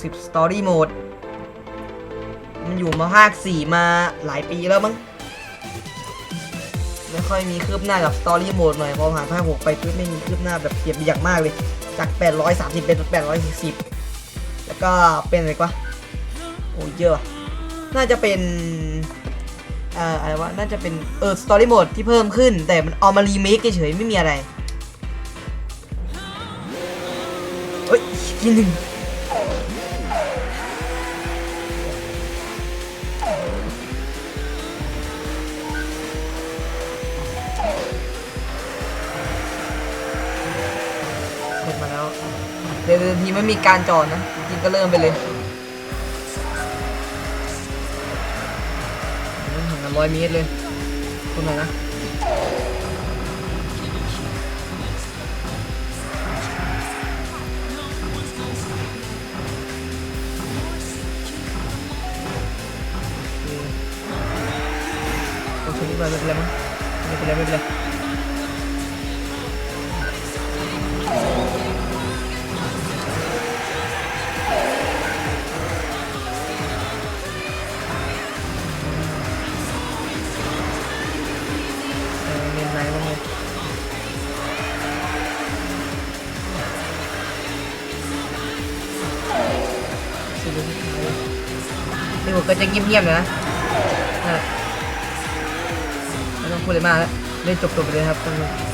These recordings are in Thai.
10 Story Mode มันอยู่มาภาค 4 มาหลายปีแล้วมั้ง ไม่ค่อยมีคืบหน้ากับ Story Mode หน่อย พอผ่านภาค 6 ไปปุ๊บไม่มีคืบหน้าแบบเปลี่ยนไปอย่างมากเลย จาก 830 เป็น 840 แล้วก็เป็นอะไรกวะโอ้ยเยอะ น่าจะเป็นเอ่ออะไรวะ น่าจะเป็นเออ Story Mode ที่เพิ่มขึ้น แต่มันเอามารีเมคเฉยๆไม่มีอะไร เฮ้ยกินหนึ่ง ดี๋ยวทีไม่มีการจอดนะ จริงก็เริ่มไปเลยห่างกันร้อยเมตรเลยคุณหน่อยนะโอเคดีกว่ไม่เป็นไรมั้งไม่เป็นไรไม่เป็นไร สิบนาทีนี่ผมก็จะเงียบๆนะนะไม่ต้องพูดอะไรมากแล้วเล่นจบๆไปเลยครับตอนนี้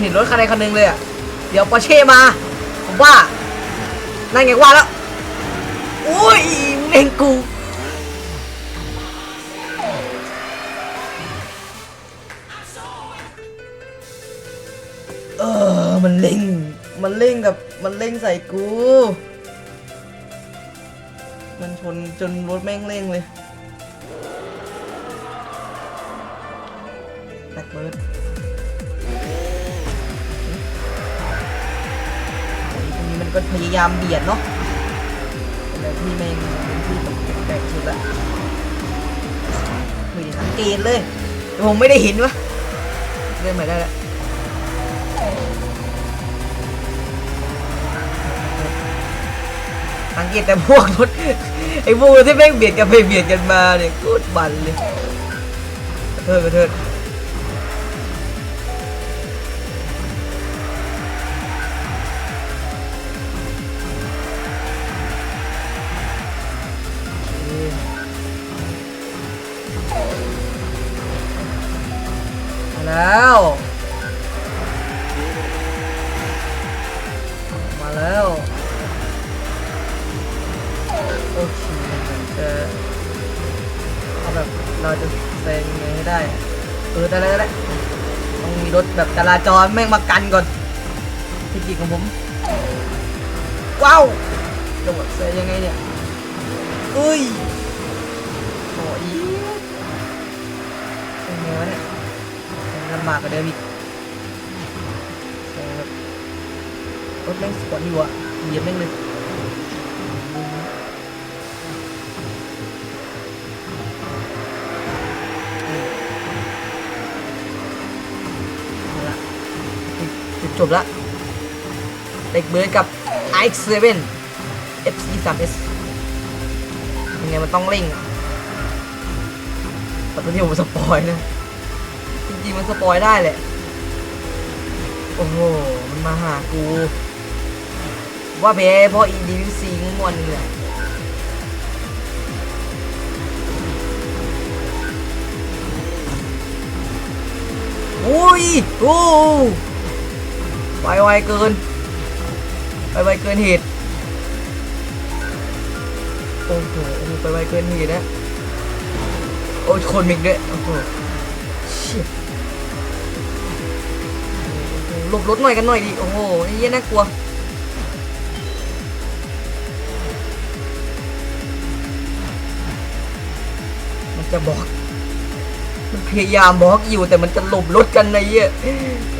เห็นรถคันใดคันหนึ่งเลยอะ เดี๋ยวปอเช่มา ผมว่า นั่นไงว่าแล้ว อุ้ยเล่งกู เออ มันเล่ง มันเล่งกับ มันเล่งใส่กู มันชนจนรถแม่งเล่งเลยแบกเบิร์ด มันก็พยายามเบียดเนาะแต่ที่แม่งที่แบบแปลกๆสุดละไม่ได้สังเกตเลยผมไม่ได้เห็นวะเล่นใหม่ได้ล้วสังเกตแต่พวกรถไอ้พวกที่แม่งเบียดกันไปเบียดกันมาเนี่ยโคตรบันเลยเทิดกระเทิด เราจะแซงยังไงให้ได้เออได้แล้วได้แล้วต้องมีรถแบบจราจรแม่งมากันก่อนเทคนิคของผม ว้าวจะหมดแซงยังไงเนี่ยเอ้ยโอ้ยยังไงวะเนี่ยลำบากกว่าเดิมอีกแต่แบบรถแม่งสปอร์ตอยู่อะเหยียบแม่งเลย จุดจบละเด็กเบิร์ดกับ iX7 FC3S ยังไงมันต้องเร่งแต่ตอนนี้ผมสปอยนะ จริงๆมันสปอยได้แหละ โอ้โห มันมาหากู ว่าแพ้เพราะอีดีวิซีงมวนนี่แหละอุ้ย โอ้ ไปไวเกิน ไปไวเกินเหตุโอ้โหไปไวเกินเหตุนะ โอ้ยคนมิกด้วย โอ้โหเชี่ยหลบรถหน่อยกันหน่อยดิ โอ้โหนี่เหี้ยน่ากลัวมันจะบอก มันพยายามบล็อกอยู่แต่มันจะหลบรถกันไอ้เหี้ย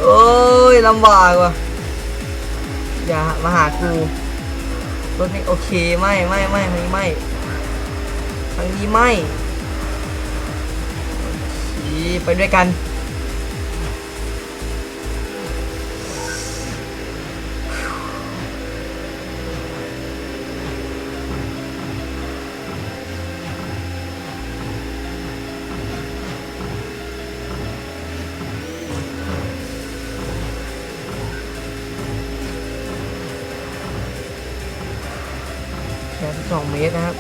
โอ้ยลำบากว่ะอย่ามาหากูรถนี้โอเคไม่ไม่ไม่ไม่ไม่ทางนี้ไม่โอเคไปด้วยกัน แค่สองเมตรนะครับ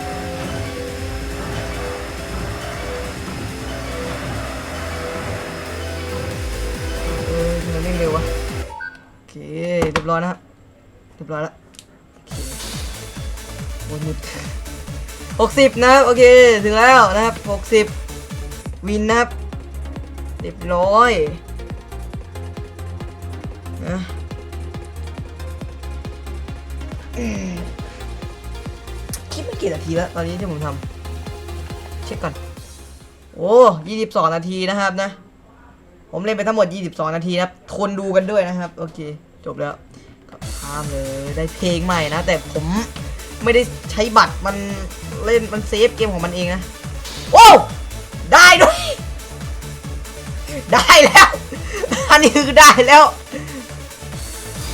เออทำไมไม่เร็ววะโอเคเรียบร้อยนะครับเรียบร้อยแล้วโอเคโอ้ยมืดหกสิบนะครับโอเคถึงแล้วนะครับหกสิบวินนะครับเรียบร้อยนะ คิดไม่กี่นาทีแล้วตอนนี้ที่ผมทำเช็คก่อน โอ้ยี่สิบสองนาทีนะครับนะ ผมเล่นไปทั้งหมด22นาทีนะครับทนดูกันด้วยนะครับ โอเค จบแล้วข้ามเลยได้เพลงใหม่นะ แต่ผมไม่ได้ใช้บัตรมันเล่นมันเซฟเกมของมันเองนะ โอ้ได้ด้วย ได้แล้ว อันนี้คือได้แล้ว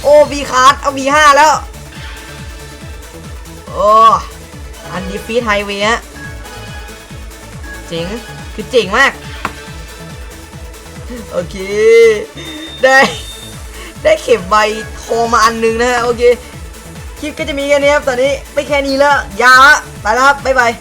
โอ้วีคาร์ดเอาวีห้าแล้ว โอ้ อันดีฟีไฮเวย์ฮะเจ๋งคือเจ๋งมาก โอเค ได้ ได้เข็มใบทองมาอันหนึงนะฮะ โอเค คลิปก็จะมีแค่นี้ครับ ตอนนี้ไม่แค่นี้แล้ว ยาวละไปแล้วครับ บ๊ายบาย